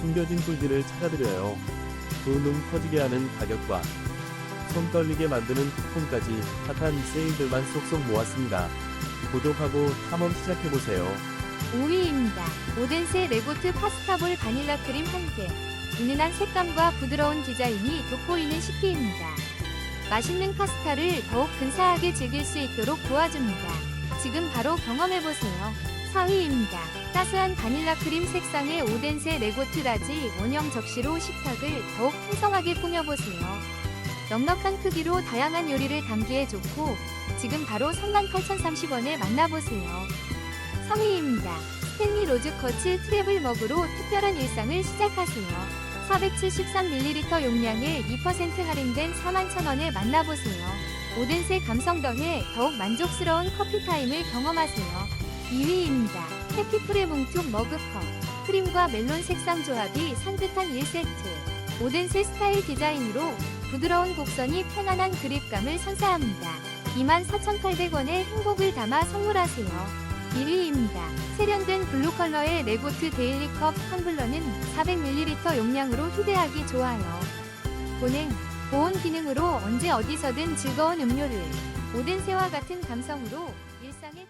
숨겨진 꿀들을 찾아드려요. 두눈 커지게 하는 가격과 손 떨리게 만드는 쿠폰까지 핫한 세일들만 쏙쏙 모았습니다. 구독하고 탐험 시작해보세요. 5위입니다. 오덴세 레고트 파스타볼 바닐라 크림 한 개. 은은한 색감과 부드러운 디자인이 돋보이는 식기입니다. 맛있는 파스타를 더욱 근사하게 즐길 수 있도록 도와줍니다. 지금 바로 경험해보세요. 4위입니다. 따스한 바닐라 크림 색상의 오덴세 레고트 라지 원형 접시로 식탁을 더욱 풍성하게 꾸며보세요. 넉넉한 크기로 다양한 요리를 담기에 좋고 지금 바로 38,030원에 만나보세요. 3위입니다. 스탠리 로즈커츠 트래블 먹으로 특별한 일상을 시작하세요. 473ml 용량에 2% 할인된 41,000원에 만나보세요. 오덴세 감성 더해 더욱 만족스러운 커피 타임을 경험하세요. 2위입니다. 해피풀의 뭉툭 머그컵. 크림과 멜론 색상 조합이 산뜻한 1세트. 오덴세 스타일 디자인으로 부드러운 곡선이 편안한 그립감을 선사합니다. 24,800원의 행복을 담아 선물하세요. 1위입니다. 세련된 블루 컬러의 레고트 데일리 컵 텀블러는 400ml 용량으로 휴대하기 좋아요. 보냉, 보온 기능으로 언제 어디서든 즐거운 음료를 오덴세와 같은 감성으로 일상의